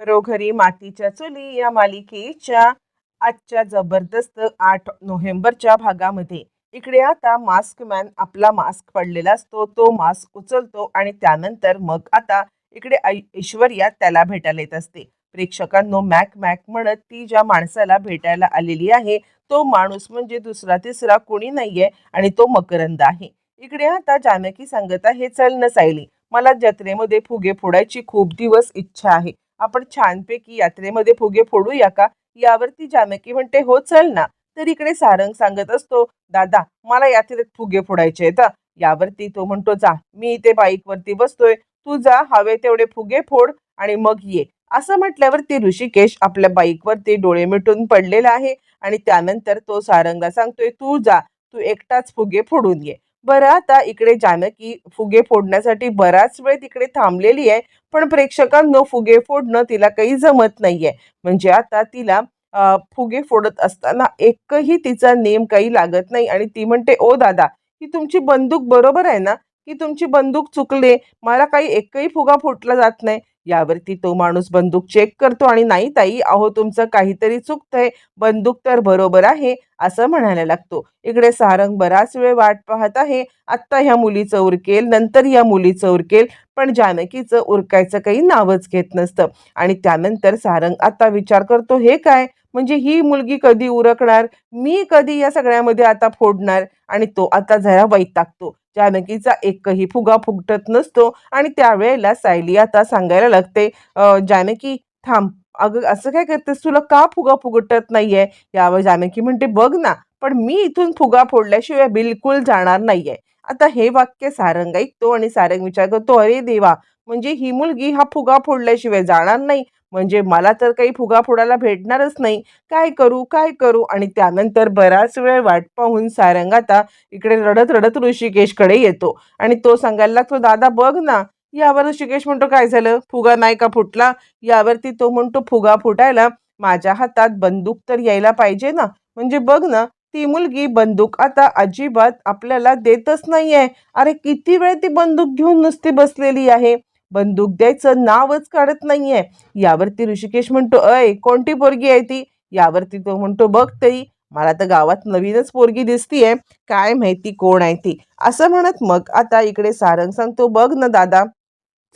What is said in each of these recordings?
घरोघरी मातीच्या चुली या मालिकेच्या आजच्या जबरदस्त आठ नोव्हेंबरच्या भागामध्ये. इकडे आता मास्क मॅन आपला मास्क पडलेला असतो तो मास्क उचलतो आणि त्यानंतर मग आता इकडे ऐ- ऐश्वर्या त्याला भेटायला येत असते. प्रेक्षकांनो मॅक मॅक म्हणत ती ज्या माणसाला भेटायला आलेली आहे तो माणूस म्हणजे दुसरा तिसरा कोणी नाहीये आणि तो मकरंद आहे. इकडे आता जानकी सांगत आहे चल न सायली मला जत्रेमध्ये फुगे फोडायची खूप दिवस इच्छा आहे. आपण छानपैकी यात्रेमध्ये फुगे फोडूया का? यावरती जानकी म्हणते हो चल ना. तर इकडे सारंग सांगत असतो दादा मला यात्रेत फुगे फोडायचे आहेत यावरती तो म्हणतो जा मी इथे बाईकवरती बसतोय. तू जा हवे तेवढे फुगे फोड आणि मग ये. असं म्हटल्यावरती ऋषिकेश आपल्या बाईकवरती डोळे मिटून पडलेला आहे आणि त्यानंतर तो सारंगला सांगतोय तू जा तू एकटाच फुगे फोडून ये. बरं आता इकडे जानकी फुगे फोडण्यासाठी बराच वेळ तिकडे थांबलेली आहे. पण प्रेक्षकांनो फुगे फोडणं तिला काही जमत नाहीये. म्हणजे आता तिला फुगे फोडत असताना एकही तिचा नेम काही लागत नाही आणि ती म्हणते ओ दादा ही तुमची बंदूक बरोबर आहे ना? की तुमची बंदूक चुकले. मला काही एकही फुगा फुटला जात नाही. यावरती तो माणूस बंदूक चेक करतो आणि नाही ताई अहो तुमचं काहीतरी चुकतंय. बंदूक तर बरोबर आहे. असं म्हणायला लागतो. इकडे सारंग बराच वेळ वाट पाहत आहे. आत्ता ह्या मुलीचं उरकेल नंतर या मुलीचं उरकेल पण जानकीचं उरकायचं काही नावच घेत नसतं. आणि त्यानंतर सारंग आता विचार करतो हे काय? म्हणजे ही मुलगी कधी उरकणार? मी कधी या सगळ्यामध्ये आता फोडणार? आणि तो आता जरा वैतागतो. जानकीचा एकही फुगा फुगटत नसतो आणि त्यावेळेला सायली आता सांगायला लागते जानकी थांब. अगं असं काय करतेस? तुला का फुगा फुगटत नाहीये? यावर जानकी म्हणते बघ ना पण मी इथून फुगा फोडल्याशिवाय बिलकुल जाणार नाहीये. आता हे वाक्य सारंग ऐकतो आणि सारंग विचार करतो अरे देवा म्हणजे ही मुलगी हा फुगा फोडल्याशिवाय जाणार नाही? म्हणजे मला तर काही फुगा फोडायला भेटणारच नाही. काय करू काय करू? आणि त्यानंतर बराच वेळ वाट पाहून सारंग आता इकडे रडत रडत ऋषिकेशकडे येतो. आणि तो सांगायला लागतो दादा बघ ना यावर ऋषिकेश म्हणतो काय झालं? फुगा नाही का फुटला? यावरती तो म्हणतो फुगा फुटायला माझ्या हातात बंदूक तर यायला पाहिजे ना. म्हणजे बघ ना ती मुलगी बंदूक आता अजिबात आपल्याला देतच नाहीये. अरे किती वेळ ती बंदूक घेऊन नुसती बसलेली आहे? बंदूक द्यायचं नावच काढत नाहीये. यावरती ऋषिकेश म्हणतो अय कोणती पोरगी आहे ती? यावरती तो म्हणतो बघ तरी मला तर गावात नवीनच पोरगी दिसतीये. काय माहिती कोण आहे ती? असं म्हणत मग आता इकडे सारंग सांगतो बघ ना दादा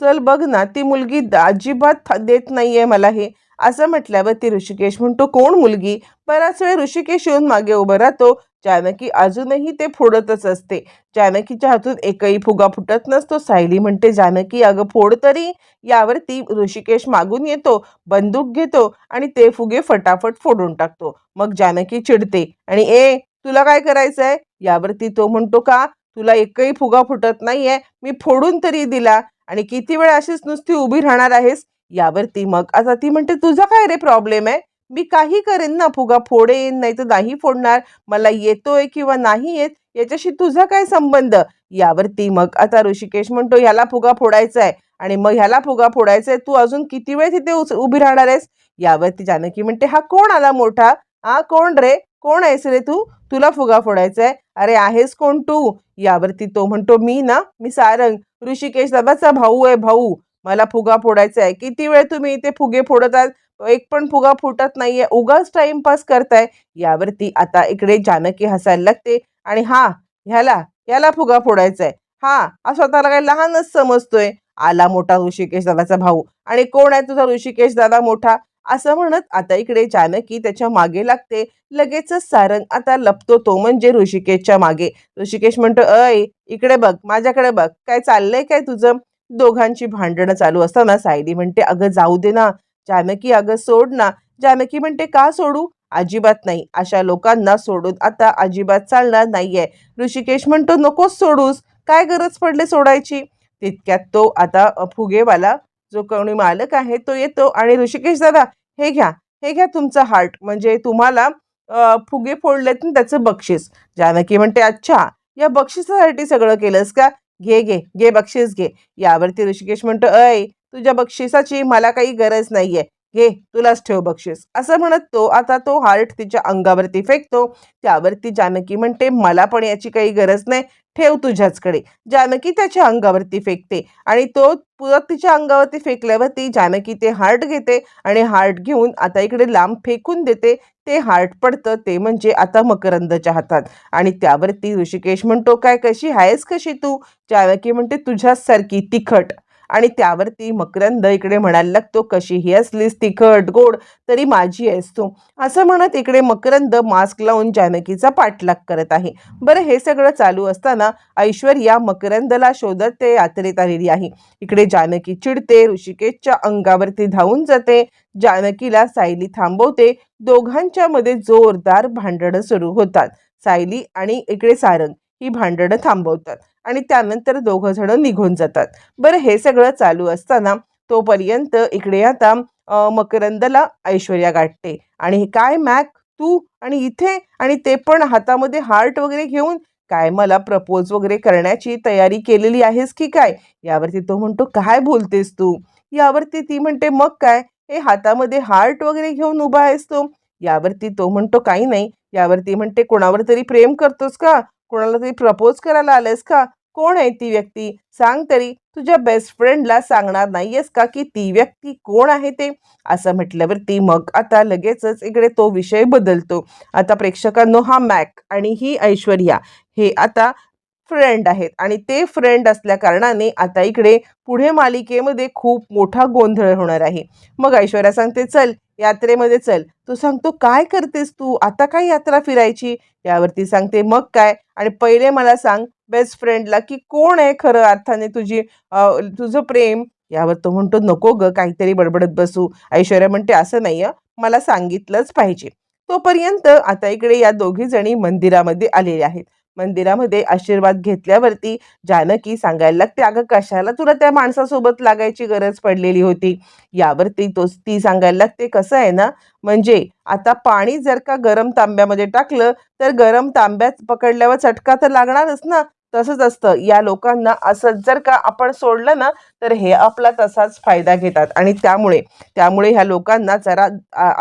चल बघ ना ती मुलगी अजिबात देत देत नाहीये मला हे. असं म्हटल्यावर ती ऋषिकेश म्हणतो कोण मुलगी? बराच वेळ ऋषिकेश येऊन मागे उभं राहतो. जानकी अजूनही ते फोडतच असते. जानकीच्या हातून एकही फुगा फुटत नसतो. सायली म्हणते जानकी अगं फोड तरी. यावरती ऋषिकेश मागून येतो बंदूक घेतो आणि ते फुगे फटाफट फोडून टाकतो. मग जानकी चिडते आणि ए तुला काय करायचंय? यावरती तो म्हणतो का? तुला एकही फुगा फुटत नाहीये. मी फोडून तरी दिला. आणि किती वेळ अशीच नुसती उभी राहणार आहेस? यावरती मग. आता ती म्हणते तुझा काय रे प्रॉब्लेम आहे? मी काही करेन ना फुगा फोडेन नाही तर नाही फोडणार. मला येतोय किंवा नाही येत याच्याशी तुझा काय संबंध? यावरती मग. आता ऋषिकेश म्हणतो ह्याला फुगा फोडायचा आहे आणि मग ह्याला फुगा फोडायचा आहे तू अजून किती वेळ तिथे उच- उभी राहणार आहेस? यावरती जानकी म्हणते हा कोण आला मोठा? हा कोण रे? कोण आहेस रे तू? तुला फुगा फोडायचा आहे अरे आहेस कोण तू? यावरती तो म्हणतो मी ना? मी सारंग. ऋषिकेश दाबाचा भाऊ आहे भाऊ मला फुगा फोडायचा आहे किती वेळ तुम्ही इथे फुगे फोडत आहात एक पण फुगा फुटत नाहीये. उगाच टाइमपास करताय. यावरती आता इकडे जानकी हसायला लागते आणि हा ह्याला ह्याला फुगा फोडायचा आहे हा हा स्वतःला काही लहानच समजतोय. आला मोठा ऋषिकेश दादाचा भाऊ. आणि कोण आहे तुझा ऋषिकेश दादा मोठा? असं म्हणत आता इकडे जानकी त्याच्यामागे लागते. लगेचच सारंग आता लपतो तो म्हणजे ऋषिकेशच्या मागे. ऋषिकेश म्हणतो अय इकडे बघ माझ्याकडे बघ काय चाललंय काय तुझं? दोघांची भांडणं चालू असताना सायली म्हणते अगं जाऊ दे ना. जानकी अगं सोड ना. जानकी म्हणते का सोडू? अजिबात नाही. अशा लोकांना सोडून आता अजिबात चालणार नाहीये. ऋषिकेश म्हणतो नकोच सोडूस. काय गरज पडले सोडायची? तितक्यात तो आता फुगेवाला जो कोणी मालक आहे तो येतो. आणि ऋषिकेश दादा हे घ्या हे घ्या तुमचं हार्ट म्हणजे तुम्हाला फुगे फोडलेत ना त्याचं बक्षीस. जानकी म्हणते अच्छा या बक्षिसासाठी सगळं केलंस का? घे घे घे बक्षीस घे. यावरती ऋषिकेश म्हणतो अय तुझ्या बक्षिसाची मला काही गरज नाहीये. घे तुलाच ठेव बक्षीस. असं म्हणत तो आता तो हार्ट तिच्या अंगावरती फेकतो. त्यावरती जानकी म्हणते मला पण याची काही गरज नाही. ठेव तुझ्याचकडे जानकी त्याच्या अंगावरती फेकते. आणि तो पुरत तिच्या अंगावरती फेकल्यावरती जानकी ते हार्ट घेते आणि हार्ट घेऊन आता इकडे लांब फेकून देते. ते हार्ट पडतं ते म्हणजे आता मकरंदच्या हातात. आणि त्यावरती ऋषिकेश म्हणतो काय कशी आहेस कशी तू? जानकी म्हणते तुझ्यासारखी तिखट. आणि त्यावरती मकरंद इकडे म्हणायला लागतो कशीही असलीस तिखट गोड तरी माझी आहेस तू. असं म्हणत इकडे मकरंद मास्क लावून जानकीचा पाठलाग करत आहे. बरं हे सगळं चालू असताना ऐश्वर्या मकरंदला शोधत ते यात्रेत आलेली आहे. इकडे जानकी चिडते ऋषिकेशच्या अंगावरती धावून जाते. जानकीला सायली थांबवते. दोघांच्या मध्ये जोरदार भांडणं सुरू होतात. सायली आणि इकडे सारंग ही भांडणं थांबवतात. आणि त्यानंतर दोघं जण निघून जातात. बरं हे सगळं चालू असताना तोपर्यंत इकडे आता मकरंदला ऐश्वर्या गाठते. आणि काय मॅक? तू? आणि इथे? आणि ते पण हातामध्ये हार्ट वगैरे घेऊन? काय मला प्रपोज वगैरे करण्याची तयारी केलेली आहेस की काय? यावरती तो म्हणतो काय बोलतेस तू? यावरती ती म्हणते मग काय? हे हातामध्ये हार्ट वगैरे घेऊन उभा आहेस तो? यावरती तो म्हणतो काही नाही. यावरती म्हणते कोणावर तरी प्रेम करतोस का? कोणाला तरी प्रपोज करायला आलेस का? कोण आहे ती व्यक्ती? सांग तरी. तुझ्या बेस्ट फ्रेंडला सांगणार नाहीयेस का की ती व्यक्ती कोण आहे ते? असं म्हटल्यावरती मग आता लगेचच इकडे तो विषय बदलतो. आता प्रेक्षकांनो हा मॅक आणि ही ऐश्वर्या हे आता फ्रेंड आहेत. आणि ते फ्रेंड असल्या कारणाने आता इकडे पुढे मालिकेमध्ये खूप मोठा गोंधळ होणार आहे. मग ऐश्वर्या सांगते चल यात्रेमध्ये चल. तो सांगतो काय करतेस तू? आता काय यात्रा फिरायची? यावरती सांगते मग काय? आणि पहिले मला सांग बेस्ट फ्रेंडला की कोण आहे खरं अर्थाने तुझी तुझं प्रेम? यावर तो म्हणतो नको ग काहीतरी बडबडत बसू. ऐश्वर्या म्हणते असं नाही मला सांगितलंच पाहिजे. तोपर्यंत आता इकडे या दोघी जणी मंदिरामध्ये आलेल्या आहेत. मंदिरामध्ये आशीर्वाद घेतल्यावरती जानकी सांगायला लागते अगं कशाला तुला त्या माणसासोबत लागायची गरज पडलेली होती? यावरती तो ती सांगायला लागते कसं आहे ना म्हणजे आता पाणी जर का गरम तांब्यामध्ये टाकलं तर गरम तांब्यात पकडल्यावर चटका तर लागणारच ना. तसंच असतं. या लोकांना असं जर का आपण सोडलं ना तर हे आपला तसाच फायदा घेतात. आणि त्यामुळे त्यामुळे ह्या लोकांना जरा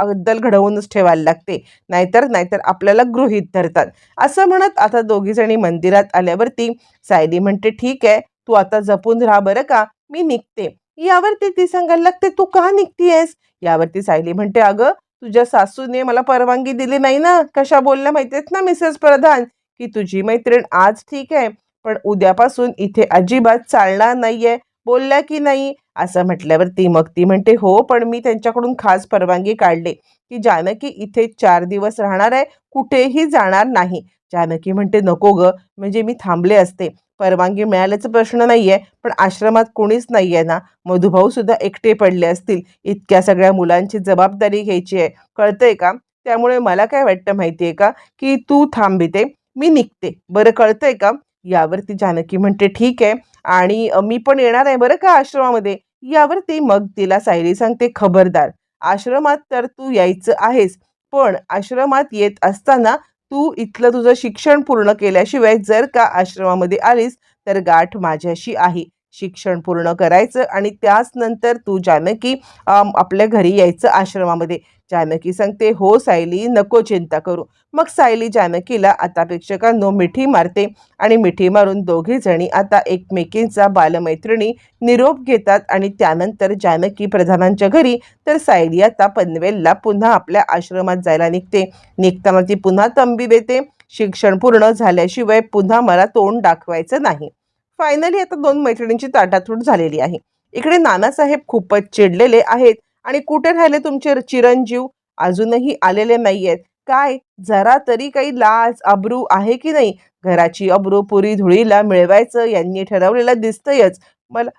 अद्दल घडवूनच ठेवायला लागते. नाहीतर नाहीतर आपल्याला गृहीत धरतात. असं म्हणत आता दोघी जणी मंदिरात आल्यावरती सायली म्हणते ठीक आहे तू आता जपून राहा बरं का मी निघते. यावरती ती सांगायला लागते तू का निघतीयस? यावरती सायली म्हणते अगं तुझ्या सासूने मला परवानगी दिली नाही ना. कशा बोलल्या माहितीयेत ना मिसेस प्रधान की तुझी मैत्रीण आज ठीक आहे पण उद्यापासून इथे अजिबात चालणार नाहीये. बोलल्या की नाही? असं म्हटल्यावरती मग ती म्हणते हो पण मी त्यांच्याकडून खास परवानगी काढली की जानकी इथे चार दिवस राहणार आहे कुठेही जाणार नाही. जानकी म्हणते नको ग म्हणजे मी थांबले असते. परवानगी मिळाल्याचा प्रश्न नाहीये पण आश्रमात कोणीच नाहीये ना. मधुभाऊ सुद्धा एकटे पडले असतील. इतक्या सगळ्या मुलांची जबाबदारी घ्यायची आहे. कळतंय का? त्यामुळे मला काय वाटतं माहितीये का? की तू थांबिते मी निघते. बरं कळतंय का? यावरती जानकी म्हणते ठीक आहे. आणि मी पण येणार आहे बरं का आश्रमामध्ये? यावरती मग तिला सायली सांगते खबरदार आश्रमात तर तू यायचं आहेस पण आश्रमात येत असताना तू इथलं तुझं शिक्षण पूर्ण केल्याशिवाय जर का आश्रमामध्ये आलीस तर गाठ माझ्याशी आहे. शिक्षण पूर्ण करायचं आणि त्याच नंतर तू जानकी आपल्या घरी यायचं आश्रमामध्ये. जानकी सांगते हो सायली नको चिंता करू. मग सायली जानकीला आता प्रेक्षकांनो मिठी मारते आणि मिठी मारून दोघी जणी आता एकमेकींचा बालमैत्रिणी निरोप घेतात आणि त्यानंतर जानकी प्रधानांच्या घरी तर सायली आता पनवेलला पुन्हा आपल्या आश्रमात जायला निघते. निघताना ती पुन्हा तंबी देते. शिक्षण पूर्ण झाल्याशिवाय पुन्हा मला तोंड दाखवायचं नाही. फायनली आता दोन मैत्रिणींची ताटातूट झालेली आहे. इकडे नानासाहेब खूपच चिडलेले आहेत. आणि कुठे राहिले तुमचे चिरंजीव? अजूनही आलेले नाहीयेत. काय? जरा तरी काही लाज अब्रू आहे की नाही? घराची अब्रू पुरी धुळीला मिळवायचं यांनी ठरवलेलं दिसतंयच. मला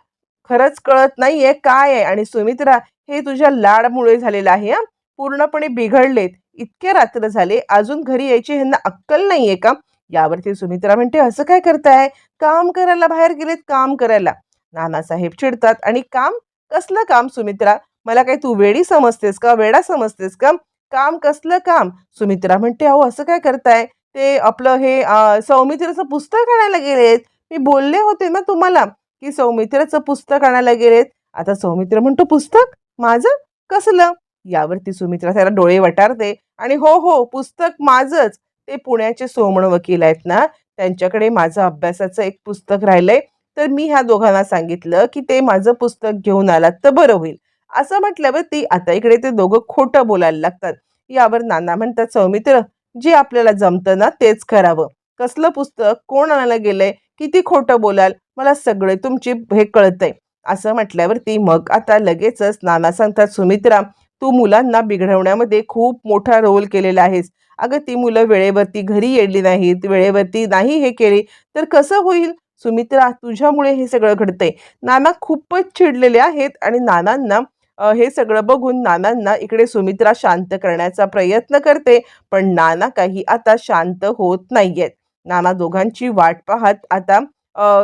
खरंच कळत नाहीये काय आहे आणि सुमित्रा हे तुझ्या लाडमुळे झालेलं आहे हा? पूर्णपणे बिघडलेत. इतके रात्र झाले अजून घरी यायची ह्यांना अक्कल नाहीये का? यावरती सुमित्रा म्हणते असं काय करताय? काम करायला बाहेर गेलेत काम करायला. नानासाहेब चिडतात आणि काम? कसलं काम सुमित्रा? मला काय तू वेडी समजतेस का वेडा समजतेस का? काम कसलं काम? सुमित्रा म्हणते अहो असं काय करताय? ते आपलं हे सौमित्रचं पुस्तक आणायला गेलेत. मी बोलले होते ना तुम्हाला की सौमित्राचं पुस्तक आणायला गेलेत. आता सौमित्र म्हणतो पुस्तक? माझं? कसलं? यावरती सुमित्रा त्याला डोळे वटारते आणि हो हो पुस्तक माझंच. ते पुण्याचे सोमण वकील आहेत ना त्यांच्याकडे माझं अभ्यासाचं एक पुस्तक राहिलंय. तर मी ह्या दोघांना सांगितलं की ते माझं पुस्तक घेऊन आलात तर बरं होईल. असं म्हटल्यावर ती आता इकडे ते दोघं खोटं बोलायला लागतात. यावर नाना म्हणतात सौमित्र जे आपल्याला जमतं ना तेच करावं. कसलं पुस्तक कोण आणायला गेलंय किती खोटं बोलाल मला सगळे तुमची हे कळतंय. असं म्हटल्यावरती मग आता लगेचच नाना सांगतात सुमित्रा तू मुलांना बिघडवण्यामध्ये खूप मोठा रोल केलेला आहेस. अगं ती मुलं वेळेवरती घरी येडली नाहीत वेळेवरती नाही हे केले तर कसं होईल? सुमित्रा तुझ्यामुळे हे सगळं घडतंय. नाना खूपच चिडलेले आहेत आणि नानांना हे सगळं बघून नानांना इकडे सुमित्रा शांत करण्याचा प्रयत्न करते पण नाना काही आता शांत होत नाहीयेत. नाना दोघांची वाट पाहत आता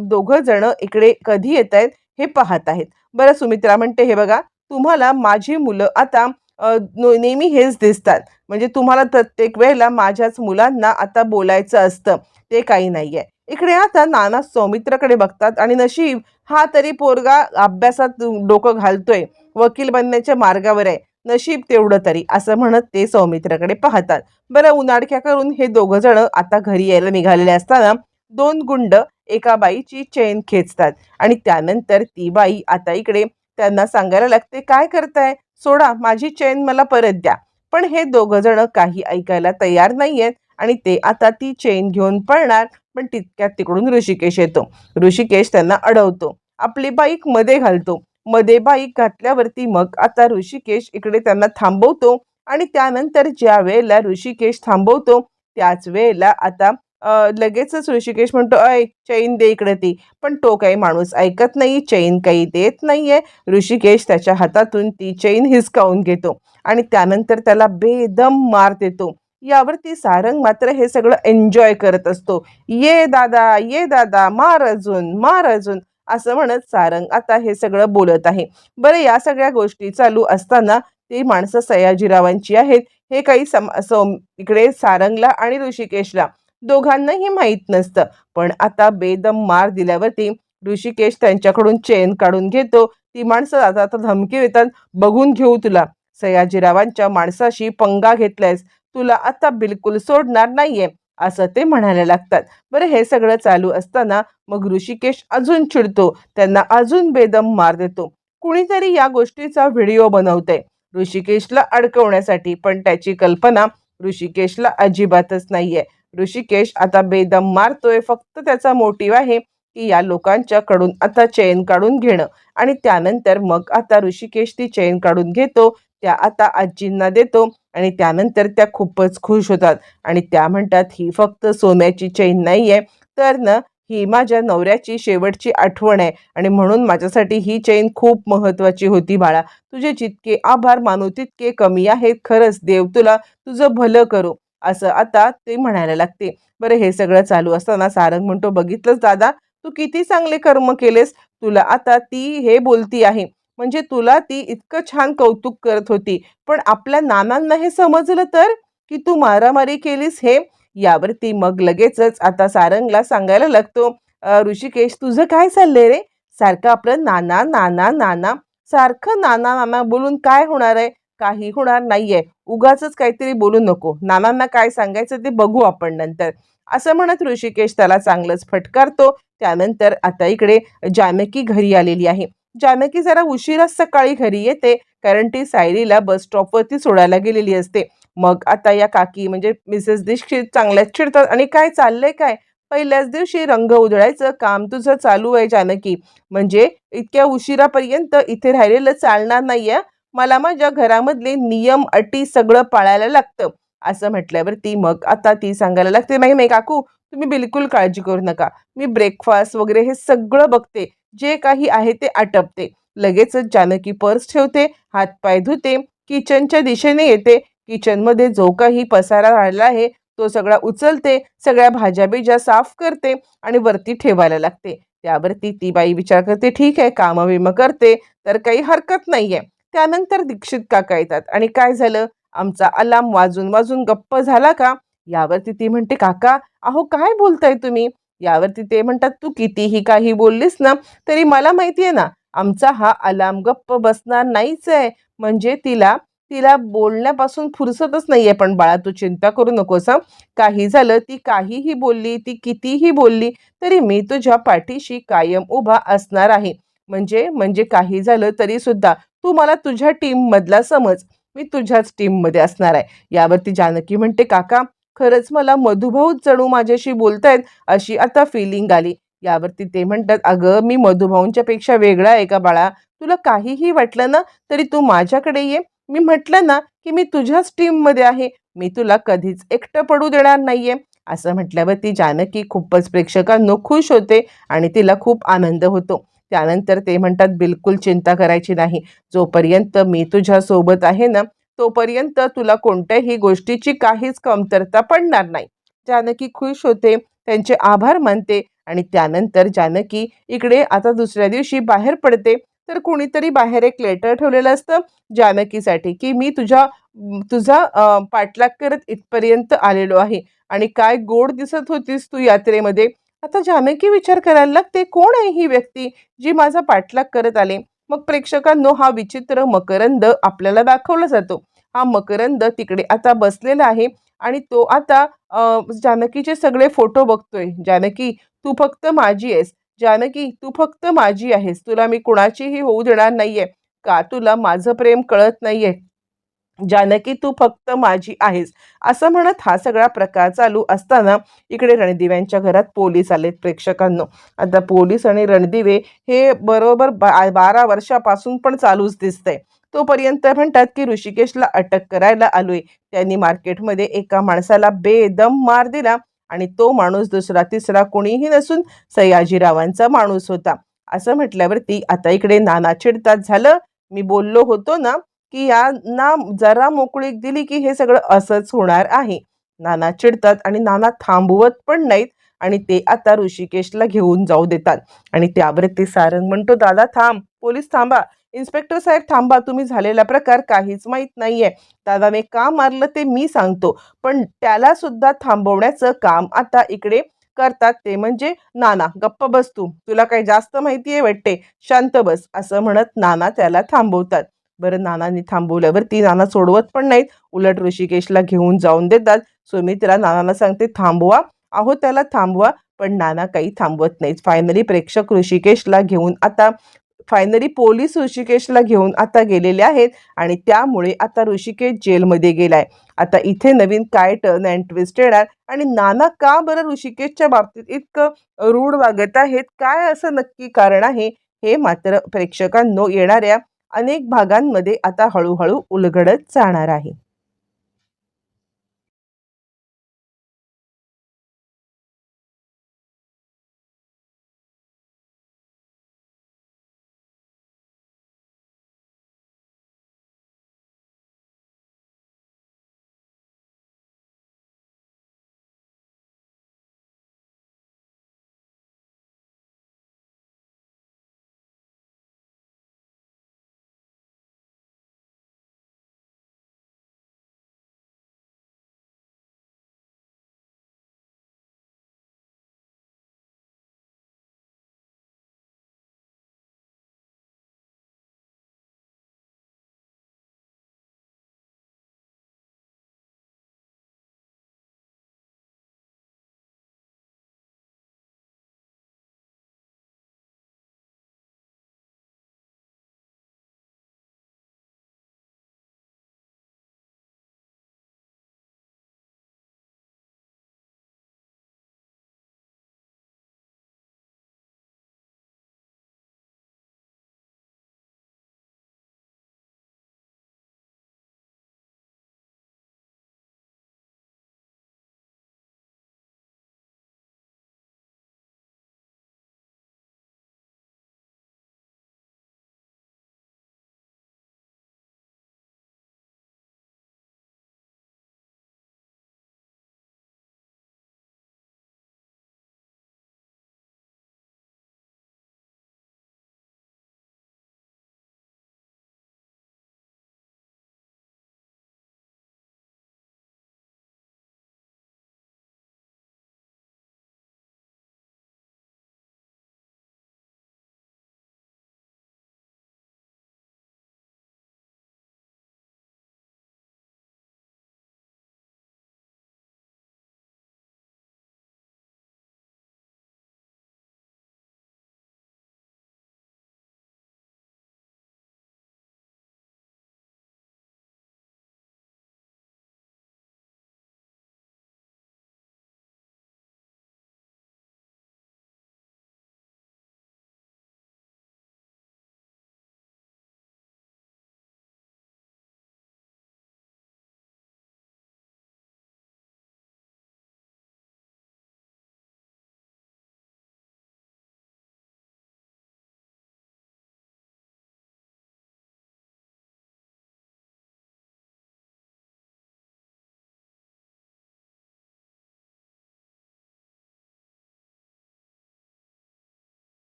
दोघं जण इकडे कधी येत आहेत हे पाहत आहेत. बरं सुमित्रा म्हणते हे बघा तुम्हाला माझी मुलं आता नेहमी हेच दिसतात. म्हणजे तुम्हाला प्रत्येक वेळेला माझ्याच मुलांना आता बोलायचं असतं. ते काही नाहीये. इकडे आता नाना सौमित्राकडे बघतात आणि नशीब हा तरी पोरगा अभ्यासात डोकं घालतोय. वकील बनण्याच्या मार्गावर आहे. नशीब तेवढं तरी असं म्हणत ते सौमित्राकडे पाहतात. बरं उनाडक्या करून हे दोघं जण आता घरी यायला निघालेले असताना दोन गुंड एका बाईची चेन खेचतात. आणि त्यानंतर ती बाई आता इकडे त्यांना सांगायला लागते काय करताय? सोडा माझी चेन मला परत द्या. पण हे दोघं जण काही ऐकायला तयार नाहीयेत आणि ते आता ती चेन घेऊन पळणार पण तितक्यात तिकडून ऋषिकेश येतो. ऋषिकेश त्यांना अडवतो. आपली बाईकमध्ये घालतो. मध्ये बाईक घातल्यावरती मग आता ऋषिकेश इकडे त्यांना थांबवतो आणि त्यानंतर ज्या वेळेला ऋषिकेश थांबवतो त्याच वेळेला आता लगेचच ऋषिकेश म्हणतो अय चैन दे इकडे ती. पण तो काही माणूस ऐकत नाही चैन काही देत नाहीये. ऋषिकेश त्याच्या हातातून ती चैन हिसकावून घेतो आणि त्यानंतर त्याला बेदम मार देतो. यावरती सारंग मात्र हे सगळं एन्जॉय करत असतो. ये दादा ये दादा मार अजून मार अजून. असं म्हणत सारंग आता हे सगळं बोलत आहे. बरं या सगळ्या गोष्टी चालू असताना ती माणसं सयाजीरावांची आहेत. हे काही सम इकडे सारंगला आणि ऋषिकेशला. दोघांनाही माहीत नसतं. पण आता बेदम मार दिल्यावरती ऋषिकेश त्यांच्याकडून चेन काढून घेतो. ती माणसं आता आता धमकी देतात बघून घेऊ तुला. सयाजीरावांच्या माणसाशी पंगा घेतलायस तुला आता बिलकुल सोडणार नाहीये असं ते म्हणायला लागतात. बरं हे सगळं चालू असताना मग ऋषिकेश अजून चिडतो. त्यांना अजून बेदम मार देतो. कुणीतरी या गोष्टीचा व्हिडिओ बनवतंय. ऋषिकेशला अडकवण्यासाठी पण त्याची कल्पना ऋषिकेशला अजिबातच नाहीये. ऋषिकेश आता बेदम मारतोय. फक्त त्याचा मोटिव्ह आहे की या लोकांच्याकडून आता चैन काढून घेणं. आणि त्यानंतर मग आता ऋषिकेश ती चैन काढून घेतो. त्या आता आजींना देतो. आणि त्यानंतर त्या खूपच खुश होतात. आणि त्या म्हणतात ही फक्त सोन्याची चैन नाही आहे तर ना ही माझ्या नवऱ्याची शेवटची आठवण आहे. आणि म्हणून माझ्यासाठी ही चैन खूप महत्त्वाची होती बाळा. तुझे जितके आभार मानू तितके कमी आहेत. खरंच देव तुला तुझं भलं करू. असं आता ते म्हणायला लागते बरं हे सगळं चालू असताना सारंग म्हणतो बघितलंच दादा तू किती चांगले कर्म केलेस तुला आता ती हे बोलती आहे. म्हणजे तुला ती इतकं छान कौतुक करत होती. पण आपल्या नानांना हे समजलं तर? की तू मारामारी केलीस हे? यावरती मग लगेचच आता सारंगला सांगायला लागतो ऋषिकेश तुझं काय चाललंय रे? सारखं आपलं नाना नाना नाना सारखं नाना नाना बोलून काय होणार आहे? काही होणार नाहीये. उगाच काहीतरी बोलू नको. नानांना काय सांगायचं ते बघू आपण नंतर. असं म्हणत ऋषिकेश त्याला चांगलंच फटकारतो. त्यानंतर आता इकडे जानकी घरी आलेली आहे. जानकी जरा उशिरा सकाळी घरी येते कारण ती सायलीला बस स्टॉपवरती सोडायला गेलेली असते. मग आता या काकी म्हणजे मिसेस दीक्षित चांगल्याच चिडतात. आणि काय चाललंय काय? पहिल्याच दिवशी रंग उधळायचं काम तुझं चालू आहे जानकी म्हणजे इतक्या उशिरापर्यंत इथे राहिलेलं चालणार नाहीये. मला माझ्या घरामधले नियम अटी सगळं पाळायला लागतं. असं म्हटल्यावरती मग आता ती सांगायला लागते नाही नाही काकू तुम्ही बिलकुल काळजी करू नका. मी ब्रेकफास्ट वगैरे हे सगळं बघते. जे काही आहे ते आटपते. लगेचच जानकी पर्स ठेवते हातपाय धुते किचनच्या दिशेने येते. किचनमध्ये जो काही पसारा राहिला आहे तो सगळा उचलते सगळ्या भाज्या बिज्या साफ करते आणि वरती ठेवायला लागते. त्यावरती ती बाई विचार करते ठीक आहे कामं विमं करते तर काही हरकत नाही आहे त्यानंतर दीक्षित काका येतात. आणि काय झालं? आमचा अलार्म वाजून वाजून गप्प झाला का? यावरती ती म्हणते काका अहो काय बोलताय तुम्ही? यावरती ते म्हणतात तू कितीही काही बोललीस ना तरी मला माहिती आहे ना आमचा हा अलार्म गप्प बसणार नाहीच आहे. म्हणजे तिला तिला बोलण्यापासून फुरसतच नाहीये. पण बाळा तू चिंता करू नकोस काही झालं ती काहीही बोलली ती कितीही बोलली तरी मी तुझ्या पाठीशी कायम उभा असणार आहे. म्हणजे म्हणजे काही झालं तरी सुद्धा तू मला तुझ्या टीम मधला समज. मी तुझ्याच टीममध्ये असणार आहे. यावरती जानकी म्हणते काका खरंच मला मधुभाऊच जणू माझ्याशी बोलतायत अशी आता फिलिंग आली. यावरती ते म्हणतात अगं मी मधुभाऊंच्या पेक्षा वेगळा आहे का बाळा? तुला काहीही वाटलं ना तरी तू माझ्याकडे ये. मी म्हटलं ना की मी तुझ्याच टीममध्ये आहे. मी तुला कधीच एकटं पडू देणार नाहीये. असं म्हटल्यावर ती जानकी खूपच प्रेक्षकांनो खुश होते आणि तिला खूप आनंद होतो. त्यानंतर ते म्हणतात बिलकुल चिंता करायची नाही. जोपर्यंत मी तुझ्यासोबत आहे ना तोपर्यंत तुला कोणत्याही गोष्टीची काहीच कमतरता पडणार नाही. जानकी खुश होते त्यांचे आभार मानते आणि त्यानंतर जानकी इकडे आता दुसऱ्या दिवशी बाहेर पडते. तर कुणीतरी बाहेर एक लेटर ठेवलेलं असतं जानकीसाठी की मी तुझ्या तुझा पाठलाग करत इथपर्यंत आलेलो आहे. आणि काय गोड दिसत होतीस तू यात्रेमध्ये? आता जानकी विचार करायला लागते कोण आहे ही व्यक्ती जी माझा पाठलाग करत आले? मग प्रेक्षकांनो हा विचित्र मकरंद आपल्याला दाखवला जातो. हा मकरंद तिकडे आता बसलेला आहे आणि तो आता जानकीचे सगळे फोटो बघतोय. जानकी तू फक्त माझी आहेस. जानकी तू फक्त माझी आहेस. तुला मी कुणाचीही होऊ देणार नाहीये. का तुला माझं प्रेम कळत नाहीये? जानकी तू फक्त माझी आहेस असं म्हणत हा सगळा प्रकार चालू असताना इकडे रणदिव्यांच्या घरात पोलीस आलेत प्रेक्षकांनो. आता पोलीस आणि रणदिवे हे बरोबर बा बारा वर्षापासून पण चालूच दिसतंय. तोपर्यंत म्हणतात की ऋषिकेशला अटक करायला आलोय. त्यांनी मार्केटमध्ये एका माणसाला बेदम मार दिला आणि तो माणूस दुसरा तिसरा कोणीही नसून सयाजीरावांचा माणूस होता. असं म्हटल्यावरती आता इकडे नाना चिडतात झालं? मी बोललो होतो ना की यांना जरा मोकळीक दिली की हे सगळं असंच होणार आहे. नाना चिडतात आणि नाना थांबवत पण नाहीत आणि ते आता ऋषिकेशला घेऊन जाऊ देतात. आणि त्यावर ते सारंग म्हणतो दादा थांब. पोलीस थांबा. इन्स्पेक्टर साहेब थांबा. तुम्ही झालेला प्रकार काहीच माहीत नाहीये. दादाने का मारलं ते मी सांगतो. पण त्याला सुद्धा थांबवण्याचं काम आता इकडे करतात ते म्हणजे नाना गप्प बस तू. तुला काही जास्त माहिती आहे वाटते? शांत बस. असं म्हणत नाना त्याला थांबवतात. बरं नानांनी थांबवल्यावर ती नाना सोडवत पण नाहीत. उलट ऋषिकेशला घेऊन जाऊन देतात. सुमित्रा नानाला सांगते थांबवा. अहो त्याला थांबवा पण नाना काही थांबवत नाहीत. फायनली प्रेक्षक ऋषिकेशला घेऊन आता फायनली पोलीस ऋषिकेशला घेऊन आता गेलेले आहेत आणि त्यामुळे आता ऋषिकेश जेलमध्ये गेलाय. आता इथे नवीन काय टर्न अँड ट्विस्ट येणार? आणि नाना का बरं ऋषिकेशच्या बाबतीत इतकं रूढ वागत आहेत? काय असं नक्की कारण आहे? हे मात्र प्रेक्षकांनो येणाऱ्या अनेक भागांमध्ये आता हळूहळू उलगडत जाणार आहे.